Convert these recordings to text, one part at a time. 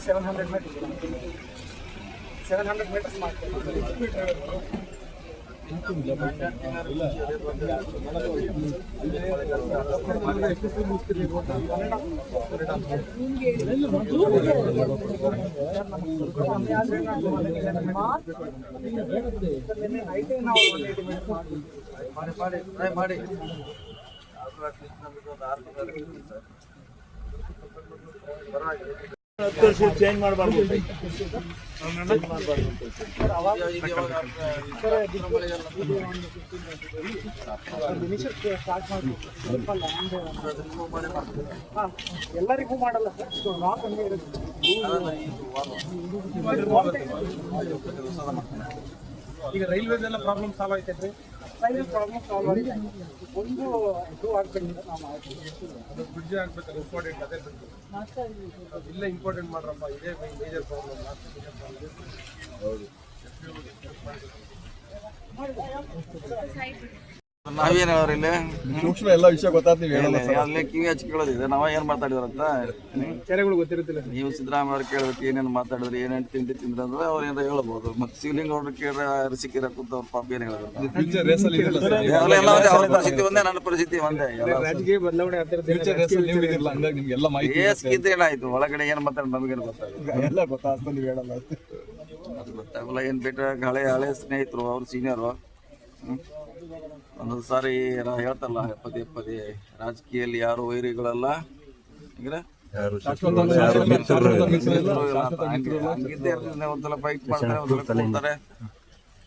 Seven hundred metres seven hundred metres ಮಾಡಿ ಮಾಡಿ try ಮಾಡಿ ನಮಗೆ ಒಂದು ಆರು ತಿಂಗಳು ಪರವಾಗಿಲ್ಲ ಚೇಂಜ್ ಮಾಡಬಾರ್ದು ಎಲ್ಲರಿಗೂ ಮಾಡಲ್ಲ ಈಗ ರೈಲ್ವೇಸ್ ಎಲ್ಲ ಪ್ರಾಬ್ಲಮ್ ಸಾಲ್ವ್ ಆಯ್ತೈತ್ರಿ ರೈಲ್ವೆ ಪ್ರಾಬ್ಲಮ್ ಸಾಲ್ವ್ ಒಂದು ಇದು ಆಗ್ಬೇಕಿಲ್ಲ ನಾವು ಅದು ಬ್ರಿಡ್ಜ್ ಆಗ್ಬೇಕಲ್ಲ ಇಂಪಾರ್ಟೆಂಟ್ ಅದೇ ಇಲ್ಲ ಇಂಪಾರ್ಟೆಂಟ್ ಮಾಡ್ರಪ್ಪ ಪ್ರಾಬ್ಲಮ್ ನಾವೇನು ಹೇಳೋರು ಇಲ್ಲಿ? ಸೂಕ್ಷ್ಮ ಎಲ್ಲ ವಿಷಯ ಗೊತ್ತಾಗ್ತೀವಿ ನೀವು ಹೇಳಲ್ಲ ಸರ್ ಅಲ್ಲೇ ಕಿವಿ ಹಚ್ಕೊಳ್ಳೋದಿದೆ ನಾವ ಏನ್ ಮಾತಾಡಿದ್ರಂತ ಕೆರೆಗಳು ಗೊತ್ತಿರುತ್ತಿಲ್ಲ ನೀವು ಸಿದ್ದರಾಮಯ್ಯ ಅವ್ರು ಕೇಳಬೇಕು ಏನೇನು ಮಾತಾಡಿದ್ರಿ ಏನೇನು ತಿಂಡಿ ತಿಂದ್ರಿ ಅಂದ್ರೆ ಅವ್ರು ಏನಾರ ಹೇಳ್ಬೋದು. ಮತ್ತೆ ಶಿವಲಿಂಗ ಅವ್ರು ಕೇಳ ಅರಸಿಕಿರ ಕೂತ ಅವ್ರ ಪಾಪ ಏನ್ ಹೇಳ್ಬೇಕು ಫ್ಯೂಚರ್ ರೇಸ್ ಅಲ್ಲಿ ಎಲ್ಲ ಎಲ್ಲ ಒಂದೇ ಅವ್ರ ಪರಿಸ್ಥಿತಿ ಒಂದೇ ನನ್ನ ಪರಿಸ್ಥಿತಿ ಒಂದೇ. ರಾಜಕೀಯ ಬದಲಾವಣೆ ಫ್ಯೂಚರ್ ರೇಸ್ ನೀವು ಇದಿಲ್ಲ ಹಂಗಾಗಿ ನಿಮ್ಗೆ ಎಲ್ಲ ಮಾಹಿತಿ ಏಸ್ಕಿದ್ರೆ ಏನಾಯ್ತು? ಒಳಗಡೆ ಏನ್ ಮಾತಾಡಿ ನಮಗೇನು ಗೊತ್ತಾಗುತ್ತೆ ಎಲ್ಲ ಗೊತ್ತಾಗ್ತದೆ ನೀವು ಹೇಳಲ್ಲ. ಅದು ಗೊತ್ತಾಗಲ್ಲ. ಏನು ಬೇಟ ಹಳೆ ಹಳೆ ಸ್ನೇಹಿತರು ಅವ್ರ ಸೀನಿಯರು ಒಂದೊಂದು ಸಾರಿ ನಾ ಹೇಳ್ತಾರಲ್ಲ ಪದೇ ಪದೇ ರಾಜಕೀಯದಲ್ಲಿ ಯಾರು ವೈರಿಗಳಲ್ಲ? ಇರ್ತದೆ ಒಂದ್ಸಲ ಫೈಟ್ ಮಾಡ್ತಾರೆ ಒಂದ್ಸಲ ಕೂಡ್ತಾರೆ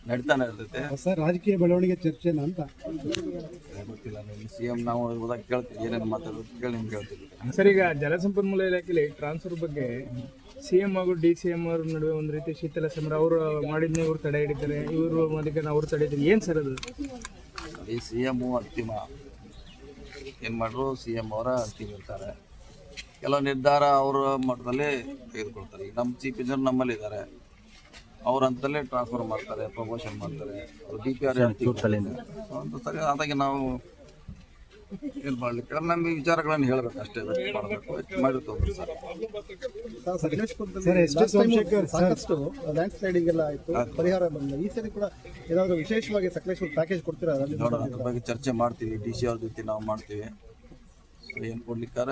ನಡೀತಾನೆ ಇರ್ತೈತೆ. ಸರ್ ರಾಜಕೀಯ ಬೆಳವಣಿಗೆ ಚರ್ಚೆ ಅಂತ? ಗೊತ್ತಿಲ್ಲ ಸಿ ಎಂ ನಾವು ಹೋದಾಗ ಕೇಳ್ತೀವಿ ಏನೇನು ಮಾತಾಡೋದು ಕೇಳಿ ನಿಮ್ಗೆ ಕೇಳ್ತೀವಿ. ಸರ್ ಈಗ ಜಲಸಂಪನ್ಮೂಲ ಇಲಾಖೆಯಲ್ಲಿ ಟ್ರಾನ್ಸ್ಫರ್ ಬಗ್ಗೆ ಸಿ ಎಂ ಹಾಗೂ ಡಿ ಸಿ ಎಂ ಅವ್ರ ನಡುವೆ ಒಂದು ರೀತಿ ಶೀತಲ ಸಮರ ಅವರು ಮಾಡಿದ್ನೇ ಇವ್ರು ತಡೆ ಹಿಡಿತಾರೆ ಇವರು ಅದಕ್ಕೆ ಅವ್ರು ತಡೆ ಹಿಡಿತಾರೆ. ಏನು ಸರ್ ಅದು? ಈ ಸಿ ಎಮ್ಮು ಅಂತಿಮ ಏನು ಮಾಡಿದ್ರು ಸಿ ಎಂ ಅವರ ಅಂತಿಮ ಇರ್ತಾರೆ. ಕೆಲವು ನಿರ್ಧಾರ ಅವರ ಮಟ್ಟದಲ್ಲಿ ತೆಗೆದುಕೊಳ್ತಾರೆ. ನಮ್ಮ ಚೀಫ್ ಇಂಜಿನಿಯರ್ ನಮ್ಮಲ್ಲಿ ಇದ್ದಾರೆ ಅವ್ರ ಹಂತದಲ್ಲೇ ಟ್ರಾನ್ಸ್ಫರ್ ಮಾಡ್ತಾರೆ ಪ್ರಮೋಷನ್ ಮಾಡ್ತಾರೆ. ಅವ್ರು ಡಿ ಪಿ ಆರ್ ಅಂತ ಸರಿ ಆದಾಗೆ ನಾವು ಏನು ಮಾಡ್ಲಿಕ್ಕೆ. ನಮ್ಮ ವಿಚಾರಗಳನ್ನು ಹೇಳ್ಬೇಕು ಅಷ್ಟೇ. ವ್ಯಕ್ತ ಮಾಡಬೇಕು. ಮಾಡಿರ್ತೀವಿ sir. Sir S T Somashekhar ಸಾಕಷ್ಟು ಲ್ಯಾಂಡ್ ಸ್ಲೈಡಿಂಗ್ ಎಲ್ಲ ಆಯಿತು. ಪರಿಹಾರ ಬಂದಿಲ್ಲ. ಈ ಸರಿ ಕೂಡ ಏನಾದರೂ ವಿಶೇಷವಾಗಿ ಸಕಲೇಶ್ವರ ಪ್ಯಾಕೇಜ್ ಕೊಡ್ತೀರಾ? ಅದ್ರ ಬಗ್ಗೆ ಚರ್ಚೆ ಮಾಡ್ತೀವಿ. ಡಿ ಸಿ ಅವ್ರ ಜೊತೆ ನಾವು ಮಾಡ್ತೀವಿ. ಏನು ಕೊಡ್ಲಿಕ್ಕಾರ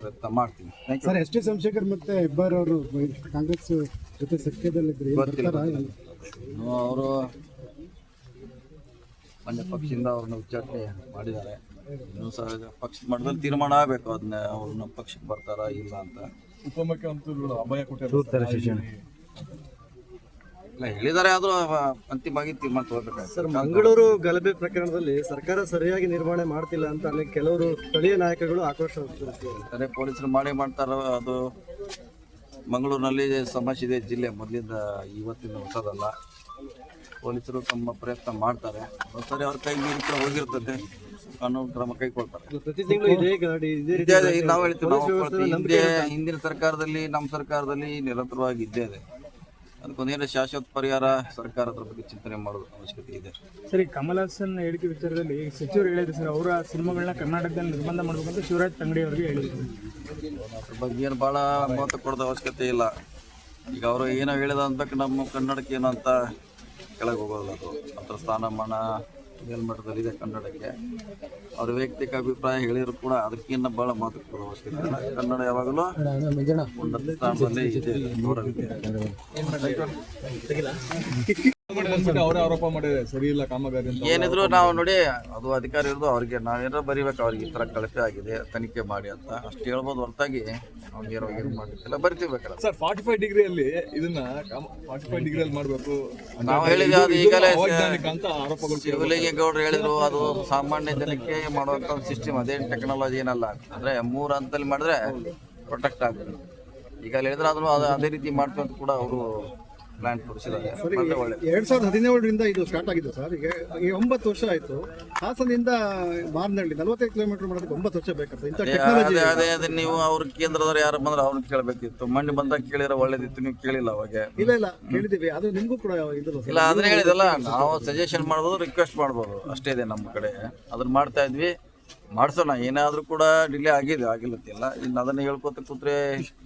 ಪ್ರಯತ್ನ ಮಾಡ್ತೀವಿ ಸರ್ ಎಸ್ ಟಿ ಸೋಮಶೇಖರ್ ಮತ್ತೆ ಹೆಬ್ಬಾರ್ ಅವರು ಕಾಂಗ್ರೆಸ್ ಜೊತೆ ಸಖ್ಯದಲ್ಲಿದ್ದರು ಅವರು ಮಂಡ್ಯ ಪಕ್ಷದಿಂದ ಅವ್ರನ್ನ ಉಚ್ಚಾಟನೆ ಮಾಡಿದ್ದಾರೆ. ಇನ್ನೂ ಸಹ ಪಕ್ಷದ ಮಟ್ಟದಲ್ಲಿ ತೀರ್ಮಾನ ಆಗಬೇಕು ಅದನ್ನ ಅವ್ರು ನಮ್ಮ ಪಕ್ಷಕ್ಕೆ ಬರ್ತಾರ ಇಲ್ಲ ಅಂತ. ಉಪಮುಖ್ಯಮಂತ್ರಿಗಳು ಅಭಯ ಕೊಟ್ಟಿರ್ತಾರೆ ಇಲ್ಲ ಹೇಳಿದ್ದಾರೆ ಆದರೂ ಅಂತಿಮವಾಗಿ ತೀರ್ಮಾನ ತಗೋಬೇಕು ಸರ್ ಮಂಗಳೂರು ಗಲಭೆ ಪ್ರಕರಣದಲ್ಲಿ ಸರ್ಕಾರ ಸರಿಯಾಗಿ ನಿರ್ವಹಣೆ ಮಾಡ್ತಿಲ್ಲ ಅಂತ ಅಲ್ಲಿ ಕೆಲವರು ಸ್ಥಳೀಯ ನಾಯಕಗಳು ಆಕ್ರೋಶ ಅದೇ ಪೊಲೀಸರು ಮಾಡೇ ಮಾಡ್ತಾರ ಅದು ಮಂಗಳೂರಿನಲ್ಲಿ ಸಮಸ್ಯೆ ಇದೆ ಜಿಲ್ಲೆ ಮೊದಲಿಂದ ಇವತ್ತಿನ ಹೊಸದಲ್ಲ. ಪೊಲೀಸರು ತಮ್ಮ ಪ್ರಯತ್ನ ಮಾಡ್ತಾರೆ. ಒಂದ್ಸರಿ ಅವ್ರ ಕೈ ಮೀರಿ ಕೂಡ ಹೋಗಿರ್ತದೆ. ಕಾನೂನು ಕ್ರಮ ಕೈಗೊಳ್ತಾರೆ. ಇದೇ ನಾವು ಹೇಳ್ತೀವಿ ನಾವು ಒಪ್ಕೊಳ್ತೀವಿ. ಹಿಂದೆ ಹಿಂದಿನ ಸರ್ಕಾರದಲ್ಲಿ ನಮ್ಮ ಸರ್ಕಾರದಲ್ಲಿ ನಿರಂತರವಾಗಿ ಇದ್ದೇ ಇದೆ. ಅದಕ್ಕೊಂದೇನು ಶಾಶ್ವತ ಪರಿಹಾರ ಸರ್ಕಾರ ಅದ್ರ ಬಗ್ಗೆ ಚಿಂತನೆ ಮಾಡೋದು ಅವಶ್ಯಕತೆ ಇದೆ. ಸರಿ ಕಮಲ್ ಹಾಸನ್ ಹೇಳಿಕೆ ವಿಚಾರದಲ್ಲಿ ಸಚಿವರು ಹೇಳಿದ್ರು ಸರ್ ಅವರ ಸಿನಿಮಾಗಳನ್ನ ಕರ್ನಾಟಕದಲ್ಲಿ ನಿರ್ಬಂಧ ಮಾಡಬೇಕಂತ ಶಿವರಾಜ್ ತಂಗಡಿ ಅವರಿಗೆ ಹೇಳಿದ್ರು. ಅದ್ರ ಬಗ್ಗೆ ಏನು ಭಾಳ ಮಹತ್ವ ಕೊಡೋದು ಅವಶ್ಯಕತೆ ಇಲ್ಲ. ಈಗ ಅವರು ಏನೋ ಹೇಳಿದ ಅನ್ಬೇಕು ನಮ್ಮ ಕನ್ನಡಕ್ಕೆ ಏನೋ ಅಂತ ಕೆಳಗೆ ಹೋಗೋದು ಅದು. ಸ್ಥಾನಮಾನ ಮೇಲ್ಮಟ್ಟದಲ್ಲಿ ಇದೆ ಕನ್ನಡಕ್ಕೆ. ಅವ್ರ ವೈಯಕ್ತಿಕ ಅಭಿಪ್ರಾಯ ಹೇಳಿದ್ರು ಕೂಡ ಅದಕ್ಕಿಂತ ಮಹತ್ವ ಕೊಡೋದು ಅವಶ್ಯಕತೆ ಕನ್ನಡ ಯಾವಾಗಲೂ ಉನ್ನತ ಸ್ಥಾನದಲ್ಲಿ ಅವರೇ ಆರೋಪ ಮಾಡಿದ್ರೆ ಸರಿ ಇಲ್ಲ ಕಾಮಗಾರಿ ಅಂತ ಏನಿದ್ರು ನಾವು ನೋಡಿ ಅದು ಅಧಿಕಾರಿ ಇರೋದು ಅವ್ರಿಗೆ ನಾವೇನಾರ ಬರಿಬೇಕು ಅವ್ರಿಗೆ ಈ ಥರ ಕಳಪೆ ಆಗಿದೆ ತನಿಖೆ ಮಾಡಿ ಅಂತ. ಅಷ್ಟು ಹೇಳ್ಬೋದು ಹೊರತಾಗಿ. ಅವ್ನಿಗೆ ಏನೋ ಏನು ಮಾಡಿಲ್ಲ ಬರ್ತಿರ್ಬೇಕಲ್ಲ. ಸರ್ ಫಾರ್ಟಿ ಫೈವ್ ಡಿಗ್ರಿಯಲ್ಲಿ ಇದನ್ನ ಫಾರ್ಟಿ ಫೈವ್ ಡಿಗ್ರಿಯಲ್ಲಿ ಮಾಡಬೇಕು ನಾವು ಹೇಳಿದ್ವಿ ಅದು ಈಗಲೇ ಅಂತ ಆರೋಪಗಳು ಶಿವಲಿಂಗೇಗೌಡರು ಹೇಳಿದ್ರು ಅದು ಸಾಮಾನ್ಯ ಜನಕ್ಕೆ ಮಾಡುವಂಥ ಒಂದು ಸಿಸ್ಟಮ್ ಅದೇನು ಟೆಕ್ನಾಲಜಿ ಏನಲ್ಲ. ಅಂದರೆ ಮೂರು ಹಂತದಲ್ಲಿ ಮಾಡಿದ್ರೆ ಪ್ರೊಟೆಕ್ಟ್ ಆಗ್ತದೆ. ಈಗ ಹೇಳಿದ್ರೆ ಅದನ್ನು ಅದು ಅದೇ ರೀತಿ ಮಾಡ್ತೀವಿ ಅಂತ ಕೂಡ ಅವರು ಪ್ಲಾನ್ ಕೊಡಿಸಿದ್ದಾರೆ. ಮತ್ತೆ ಒಳ್ಳೆ ಎರಡ್ ಸಾವಿರದ ಹದಿನೇಳರಿಂದ ಇದು ಸ್ಟಾರ್ಟ್ ಆಗಿದೆ ಸರ್ ಈಗ ಈಗ ಒಂಬತ್ತು ವರ್ಷ ಆಯ್ತು. ಹಾಸನದಿಂದ ಮಾರ್ನಹಳ್ಳಿ ನಲವತ್ತೈದು ಕಿಲೋಮೀಟರ್ ಮಾಡೋದಕ್ಕೆ ಒಂಬತ್ತು ವರ್ಷ ಇಂಥ ಟೆಕ್ನಾಲಜಿ ಅದೇ ಅದೇ ನೀವು ಅವ್ರ ಕೇಂದ್ರದವ್ರು ಯಾರು ಬಂದ್ರೆ ಅವ್ರನ್ನ ಕೇಳಬೇಕಿತ್ತು. ಮಣ್ಣು ಬಂದಾಗ ಕೇಳಿದ್ರೆ ಒಳ್ಳೇದಿತ್ತು ನೀವು ಕೇಳಿಲ್ಲ ಅವಾಗ. ಇಲ್ಲ ಇಲ್ಲ ಕೇಳಿದೀವಿ ಅದು ನಿಮಗೂ ಕೂಡ ಇದಿಲ್ಲ ಸರ್ ಇಲ್ಲ ಅದನ್ನ ಹೇಳಿದಲ್ಲ ನಾವು ಸಜೆಷನ್ ಮಾಡ್ಬೋದು ರಿಕ್ವೆಸ್ಟ್ ಮಾಡ್ಬೋದು. ಅಷ್ಟೇ ಇದೆ ನಮ್ಮ ಕಡೆ. ಅದನ್ನ ಮಾಡ್ತಾ ಇದ್ವಿ. ಮಾಡ್ಸೋಣ, ಏನಾದರೂ ಕೂಡ ಡಿಲೇ ಆಗಿದೆ ಆಗಿಲ್ಲತ್ತಿಲ್ಲ ಇನ್ನು ಅದನ್ನ ಹೇಳ್ಕೊತ ಕೂತ್ರೆ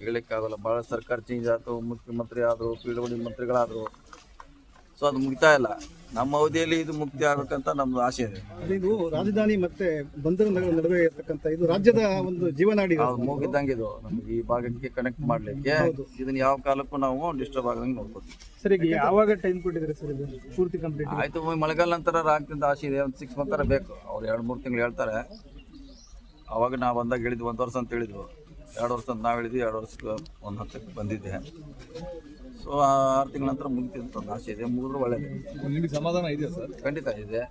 ಹೇಳಕ್ಕಾಗಲ್ಲ. ಭಾಳ ಸರ್ಕಾರ ಚೇಂಜ್ ಆಯ್ತು, ಮುಖ್ಯಮಂತ್ರಿ ಆದರು, ಪಿ ಡಬ್ಲ್ಯೂ ಡಿ ಮಂತ್ರಿಗಳಾದರು. ಸೊ ಅದು ಮುಗಿತಾ ಇಲ್ಲ. ನಮ್ಮ ಅವಧಿಯಲ್ಲಿ ಇದು ಮುಕ್ತಿ ಆಗಬೇಕಂತ ನಮ್ದು ಆಸೆ ಇದೆ. ಇದು ರಾಜಧಾನಿ ಮತ್ತೆ ಬಂದರು ನಗರ ನಡುವೆ ಇರತಕ್ಕಂತ ಇದು ರಾಜ್ಯದ ಒಂದು ಜೀವನಾಡಿ ಮುಗಿದಂಗೆ ಇದು ನಮ್ಗೆ ಈ ಭಾಗಕ್ಕೆ ಕನೆಕ್ಟ್ ಮಾಡ್ಲಿಕ್ಕೆ ಇದನ್ನ ಯಾವ ಕಾಲಕ್ಕೂ ನಾವು ಡಿಸ್ಟರ್ಬ್ ಆಗದಂಗೆ ನೋಡ್ಬೋದು ಸರಿ ಈಗ ಯಾವಾಗ ಟೈಮ್ ಕೊಟ್ಟಿದ್ರೆ ಸರ್ ಇದು ಪೂರ್ತಿ ಕಂಪ್ಲೀಟ್ ಆಯ್ತು ಮಳೆಗಾಲ ನಂತರ ಆಗ್ತಿದ್ದ ಆಸೆ ಇದೆ. ಒಂದು ಸಿಕ್ಸ್ ಮಂತ್ ಬೇಕು. ಅವ್ರು ಎರಡು ಮೂರು ತಿಂಗಳು ಹೇಳ್ತಾರೆ. ಅವಾಗ ನಾವು ಬಂದಾಗ ಹೇಳಿದ್ವಿ ಒಂದು ವರ್ಷ ಅಂತ ಹೇಳಿದ್ವು ಎರಡು ವರ್ಷ ಅಂತ ನಾವು ಹೇಳಿದ್ವಿ ಎರಡು ವರ್ಷಕ್ಕೆ ಒಂದು ಹತ್ತಕ್ಕೆ ಬಂದಿದ್ದೆ. ಸೊ ಆರು ತಿಂಗಳ ನಂತರ ಮುಗಿತಿದೆ ಅಂತ ಒಂದು ಆಸೆ ಇದೆ. ಮುಗಿದ್ರೆ ಒಳ್ಳೇದು. ನಿಮಗೆ ಸಮಾಧಾನ ಇದೆಯಾ ಸರ್? ಖಂಡಿತ ಇದೆ.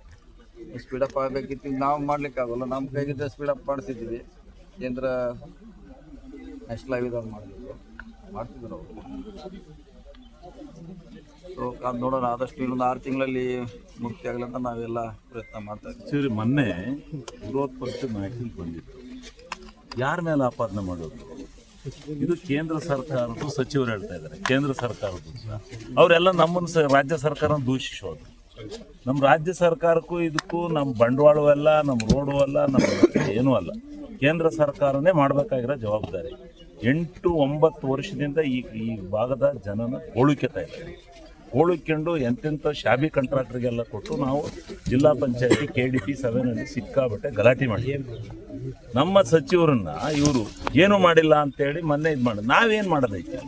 ಸ್ಪೀಡಪ್ ಆಗಬೇಕಿತ್ತು. ನಾವು ಮಾಡ್ಲಿಕ್ಕೆ ಆಗೋಲ್ಲ ನಮ್ಮ ಕೈಗಿದ್ದ ಸ್ಪೀಡಪ್ ಮಾಡಿಸಿದ್ವಿ ಕೇಂದ್ರ ನ್ಯಾಷನಲ್ ಹೈವೇದಾಗ ಮಾಡಬೇಕು. ಮಾಡ್ತಿದ್ರು ಅವರು. ಸೊ ಅದು ನೋಡೋಣ. ಆದಷ್ಟು ಇನ್ನೊಂದು ಆರು ತಿಂಗಳಲ್ಲಿ ಮುಕ್ತಿ ಆಗಲಿ ಅಂತ ನಾವೆಲ್ಲ ಪ್ರಯತ್ನ ಮಾಡ್ತಾ ಇದ್ದೀವಿ ಸರಿ ಮೊನ್ನೆ ವಿರೋಧ ಪಕ್ಷದ ನಾಯಕರು ಬಂದಿತ್ತು. ಯಾರ ಮೇಲೆ ಆಪಾದನೆ ಮಾಡೋದು? ಇದು ಕೇಂದ್ರ ಸರ್ಕಾರದ ಸಚಿವರು ಹೇಳ್ತಾ ಇದ್ದಾರೆ. ಕೇಂದ್ರ ಸರ್ಕಾರದ ಅವರೆಲ್ಲ ನಮ್ಮನ್ನು ರಾಜ್ಯ ಸರ್ಕಾರ ದೂಷಿಸೋದು ನಮ್ಮ ರಾಜ್ಯ ಸರ್ಕಾರಕ್ಕೂ ಇದಕ್ಕೂ ನಮ್ಮ ಬಂಡವಾಳವೂ ಅಲ್ಲ, ನಮ್ಮ ರೋಡು ಅಲ್ಲ, ನಮ್ಮ ಏನೂ ಅಲ್ಲ. ಕೇಂದ್ರ ಸರ್ಕಾರನೇ ಮಾಡಬೇಕಾಗಿರೋ ಜವಾಬ್ದಾರಿ. ಎಂಟು ಒಂಬತ್ತು ವರ್ಷದಿಂದ ಈ ಈ ಭಾಗದ ಜನನ ಹೋಳುಕೆತಾ ಇದ್ದಾರೆ ಹೋಳಿಕೊಂಡು ಎಂತೆಂಥ ಶಾಬಿ ಕಾಂಟ್ರಾಕ್ಟರ್ಗೆಲ್ಲ ಕೊಟ್ಟು ನಾವು ಜಿಲ್ಲಾ ಪಂಚಾಯತಿ ಕೆ ಡಿ ಪಿ ಸಭೆನಲ್ಲಿ ಸಿಕ್ಕಾಬಿಟ್ಟೆ ಗಲಾಟೆ ಮಾಡಿದ್ವಿ. ನಮ್ಮ ಸಚಿವರನ್ನ ಇವರು ಏನು ಮಾಡಿಲ್ಲ ಅಂತೇಳಿ ಮೊನ್ನೆ ಇದು ಮಾಡಿ, ನಾವೇನು ಮಾಡೋದೈತೆ?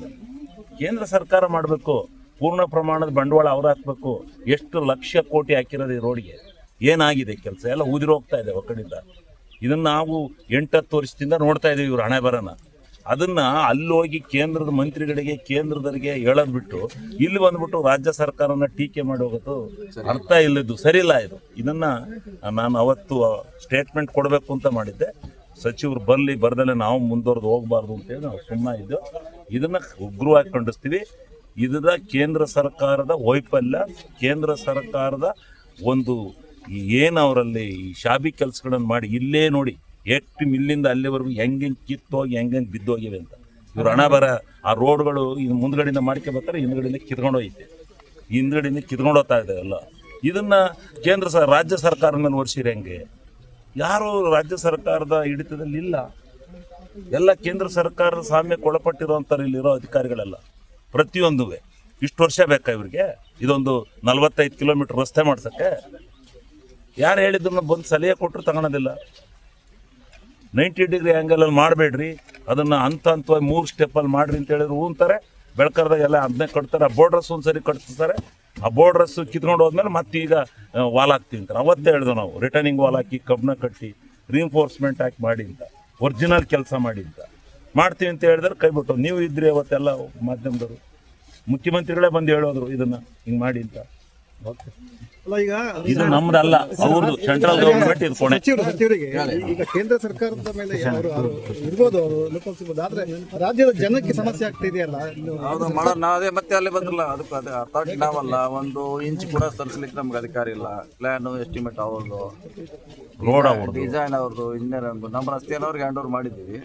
ಕೇಂದ್ರ ಸರ್ಕಾರ ಮಾಡಬೇಕು, ಪೂರ್ಣ ಪ್ರಮಾಣದ ಬಂಡವಾಳ ಅವ್ರು ಹಾಕ್ಬೇಕು, ಎಷ್ಟು ಲಕ್ಷ ಕೋಟಿ ಹಾಕಿರೋದು ಈ ರೋಡ್ಗೆ? ಏನಾಗಿದೆ ಕೆಲಸ? ಎಲ್ಲ ಉದಿರೋಗ್ತಾ ಇದೆ ಒಕ್ಕಡಿಂದ ಇದನ್ನ ನಾವು ಎಂಟತ್ತು ವರ್ಷದಿಂದ ನೋಡ್ತಾ ಇದ್ದೀವಿ ಇವ್ರು ಹಣೆ ಬರೋಣ ಅದನ್ನ ಅಲ್ಲಿ ಹೋಗಿ ಕೇಂದ್ರದ ಮಂತ್ರಿಗಳಿಗೆ ಕೇಂದ್ರದವರಿಗೆ ಹೇಳೋದು ಬಿಟ್ಟು ಇಲ್ಲಿ ಬಂದ್ಬಿಟ್ಟು ರಾಜ್ಯ ಸರ್ಕಾರನ ಟೀಕೆ ಮಾಡಿ ಹೋಗೋದು ಅರ್ಥ ಇಲ್ಲದ್ದು ಸರಿಯಿಲ್ಲ ಇದು. ಇದನ್ನ ನಾನು ಅವತ್ತು ಸ್ಟೇಟ್ಮೆಂಟ್ ಕೊಡಬೇಕು ಅಂತ ಮಾಡಿದ್ದೆ. ಸಚಿವರು ಬರಲಿ ಬರ್ದಲ್ಲೇ ನಾವು ಮುಂದುವರೆದು ಹೋಗಬಾರ್ದು ಅಂತೇಳಿ ನಾವು ಸುಮ್ಮನೆ ಇದ್ದು ಇದನ್ನ ಉಗ್ರವಾಗಿ ಖಂಡಿಸ್ತೀವಿ. ಇದರ ಕೇಂದ್ರ ಸರ್ಕಾರದ ವೈಫಲ್ಯ ಕೇಂದ್ರ ಸರ್ಕಾರದ ಒಂದು ಏನು ಅವರಲ್ಲಿ ಈ ಶಾಬಿ ಕೆಲಸಗಳನ್ನು ಮಾಡಿ ಇಲ್ಲೇ ನೋಡಿ ಎಷ್ಟು ಇಲ್ಲಿಂದ ಅಲ್ಲಿವರೆಗೂ ಹೆಂಗೆ ಕಿತ್ತೋಗಿ ಹೆಂಗೆ ಬಿದ್ದೋಗಿವೆ ಅಂತ. ಇವ್ರು ಹಣ ಬರ, ಆ ರೋಡ್ಗಳು ಇದು ಮುಂದ್ಗಡೆಯಿಂದ ಮಾಡ್ಕೊಬೇಕಾರೆ ಹಿಂದ್ಗಡೆಯಿಂದ ಕಿತ್ಕೊಂಡು ಹೋಯ್ತೆ. ಹಿಂದ್ಗಡೆಯಿಂದ ಕಿತ್ಕೊಂಡು ಹೋಗ್ತಾ ಇದೆ ಅಲ್ಲ ಇದನ್ನು ಕೇಂದ್ರ ಸ ರಾಜ್ಯ ಸರ್ಕಾರದ ಮೇಲೆ ಹೆಂಗೆ? ಯಾರು ರಾಜ್ಯ ಸರ್ಕಾರದ ಹಿಡಿತದಲ್ಲಿ ಇಲ್ಲ. ಎಲ್ಲ ಕೇಂದ್ರ ಸರ್ಕಾರದ ಸಾಮ್ಯಕ್ಕೆ ಒಳಪಟ್ಟಿರುವಂಥವ್ರು ಇಲ್ಲಿರೋ ಅಧಿಕಾರಿಗಳೆಲ್ಲ. ಪ್ರತಿಯೊಂದು ಇಷ್ಟು ವರ್ಷ ಬೇಕಾ ಇವ್ರಿಗೆ? ಇದೊಂದು ನಲವತ್ತೈದು ಕಿಲೋಮೀಟ್ರ್ ರಸ್ತೆ ಮಾಡ್ಸೋಕ್ಕೆ? ಯಾರು ಹೇಳಿದ್ರು ಬಂದು ಸಲಹೆ ಕೊಟ್ಟರು ತಗೊಳೋದಿಲ್ಲ. ನೈಂಟಿ ಡಿಗ್ರಿ ಆ್ಯಂಗಲಲ್ಲಿ ಮಾಡಬೇಡ್ರಿ. ಅದನ್ನು ಹಂತ ಹಂತವಾಗಿ ಮೂರು ಸ್ಟೆಪ್ಪಲ್ಲಿ ಮಾಡ್ರಿ ಅಂತ ಹೇಳಿದ್ರು ಅಂತಾರೆ ಬೆಳ್ಕರ್ದಾಗ ಎಲ್ಲ ಅದನ್ನೇ ಕಟ್ತಾರೆ. ಆ ಬೋರ್ಡ್ರಸ್ ಒಂದು ಸರಿ ಕಟ್ತಾರೆ ಆ ಬೋರ್ಡ್ರಸ್ ಕಿತ್ಕೊಂಡು ಹೋದ್ಮೇಲೆ ಮತ್ತೆ ಈಗ ವಾಲ್ ಹಾಕ್ತೀವಿ ಅಂತಾರೆ. ಅವತ್ತೇ ಹೇಳಿದ್ವು ನಾವು ರಿಟರ್ನಿಂಗ್ ವಾಲ್ ಹಾಕಿ ಕಬ್ಬನ ಕಟ್ಟಿ ರೀನ್ಫೋರ್ಸ್ಮೆಂಟ್ ಹಾಕಿ ಮಾಡಿ ಅಂತ. ಒರಿಜಿನಲ್ ಕೆಲಸ ಮಾಡಿ ಅಂತ. ಮಾಡ್ತೀವಿ ಅಂತ ಹೇಳಿದ್ರೆ ಕೈ ಬಿಟ್ಟು ನೀವು ಇದ್ರಿ ಅವತ್ತೆಲ್ಲ ಮಾಧ್ಯಮದವರು. ಮುಖ್ಯಮಂತ್ರಿಗಳೇ ಬಂದು ಹೇಳೋದ್ರು ಇದನ್ನು, ಹಿಂಗೆ ಮಾಡಿ ಅಂತ. ಇದು ನಮ್ದಲ್ಲ ಅವ್ರದ್ದು ಸೆಂಟ್ರಲ್ ಗೌರ್ಮೆಂಟ್ ಇದು ಕೊನೆ. ಸಚಿವರು ಸಚಿವರಿಗೆ ಈಗ ಕೇಂದ್ರ ಸರ್ಕಾರದ ಮೇಲೆ ಅವರು ಅವರು ಇರ್ಬೋದು ಅವರು ಲೋಪಸಿರ್ಬೋದು ಆದ್ರೆ ರಾಜ್ಯದ ಜನಕ್ಕೆ ಸಮಸ್ಯೆ ಆಗ್ತಾ ಇದೆಯಲ್ಲ ಹೌದು ಮಾಡೋಣ ನಾವು ಅದೇ ಮತ್ತೆ ಅಲ್ಲಿ ಬಂದ್ರಲ್ಲ ಅದಕ್ಕೆ ಅದೇ ಅಥಾರಿಟಿ ನಾವಲ್ಲ ಒಂದು ಇಂಚ್ ಕೂಡ ಸರಿಸ್ಲಿಕ್ಕೆ ನಮ್ಗೆ ಅಧಿಕಾರ ಇಲ್ಲ. ಪ್ಲಾನ್ ಎಸ್ಟಿಮೇಟ್ ಅವ್ರದ್ದು. ರೋಡ್ ಅವ್ರದ್ದು. ಡಿಸೈನ್ ಅವ್ರದ್ದು ಇಂಜಿನಿಯರ್ ನಮ್ಮ ಅವ್ರಿಗೆ ಹ್ಯಾಂಡ್ ಓವರ್ ಮಾಡಿದ್ದೀವಿ.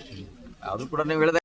ಅದು ಕೂಡ ನೀವು ಹೇಳಿದ